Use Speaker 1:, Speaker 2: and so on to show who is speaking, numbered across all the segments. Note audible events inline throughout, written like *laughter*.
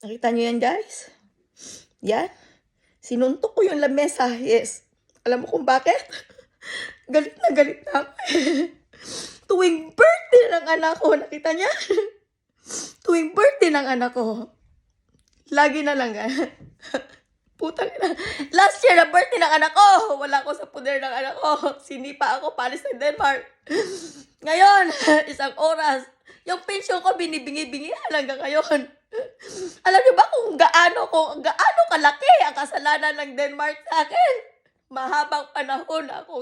Speaker 1: Nakita niyo yan, guys? Yan. Sinuntok ko yung lamesa. Yes. Alam mo kung bakit? *laughs* galit na galit na ako. *laughs* Tuwing birthday ng anak ko, nakita niya? *laughs* Tuwing birthday ng anak ko, lagi na lang ganyan. Putang ina. Last year na birthday ng anak ko, wala ko sa puder ng anak ko. Sinipa ako, palis ng Denmark. Ngayon, isang oras, yung pension ko binibingi-bingi hanggang ngayon. Alam niyo ba kung gaano kung gaano kalaki ang kasalanan ng Denmark sa akin? Mahabang panahon ako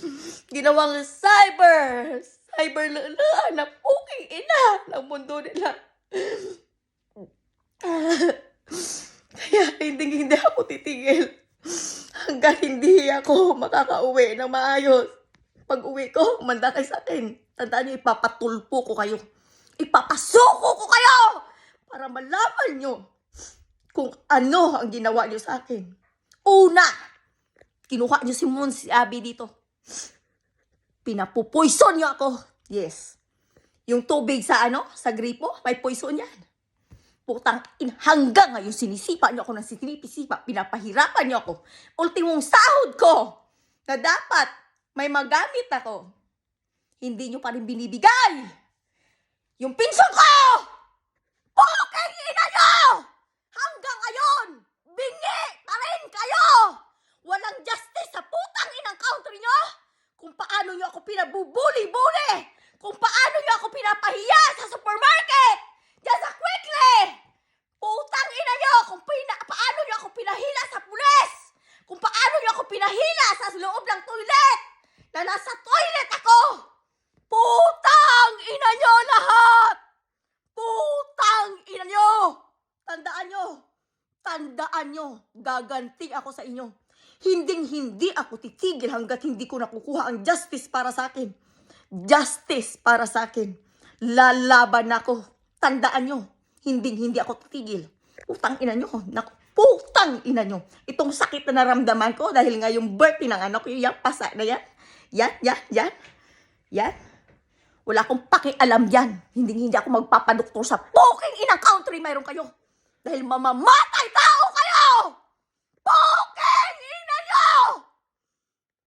Speaker 1: *laughs* ginawang cyber cyber lala na puking ina ng mundo nila. *laughs* Kaya hindi hindi ako titigil hanggang hindi ako makakauwi ng maayos. Pag uwi ko, manda kayo sa akin. Tandaan niyo, ipapatulpo ko kayo. Ipapasuko ko kayo! Para malaman niyo kung ano ang ginawa niyo sa akin. Una, kinuha niyo si Moon, si Abby dito. Pinapupoison niyo ako. Yes. Yung tubig sa ano, sa gripo, may poison yan. Putang in, hanggang ngayon sinisipa niyo ako ng sinipisipa, pinapahirapan niyo ako. Ultimong sahod ko na dapat may magamit ako. Hindi niyo pa rin binibigay. Yung pinsyon ko! Pukeng ina niyo! Hanggang ngayon, bingi pa rin kayo! Walang justice sa putang inang country niyo! Kung paano niyo ako pinabubuli-buli! Kung paano niyo ako pinapahiya sa supermarket! Diyan sa quickly! Putang ina niyo! Kung pina, paano niyo ako pinahila sa pulis! Kung paano niyo ako pinahila sa loob ng toilet! Na nasa toilet ako! Putang ina niyo lahat! Putang ina niyo! Tandaan niyo! Tandaan nyo, gaganti ako sa inyo. Hinding hindi ako titigil hanggat hindi ko nakukuha ang justice para sa akin. Justice para sa akin. Lalaban ako. Tandaan nyo, hinding hindi ako titigil. Putang ina nyo. Naku, putang ina nyo. Itong sakit na naramdaman ko dahil nga yung birthday ng anak ko, yung pasa na yan. Yan, yan, yan. Yan. Wala akong pakialam yan. Hindi hindi ako magpapadoktor sa poking inang country mayroon kayo. Dahil mamamatay tao kayo!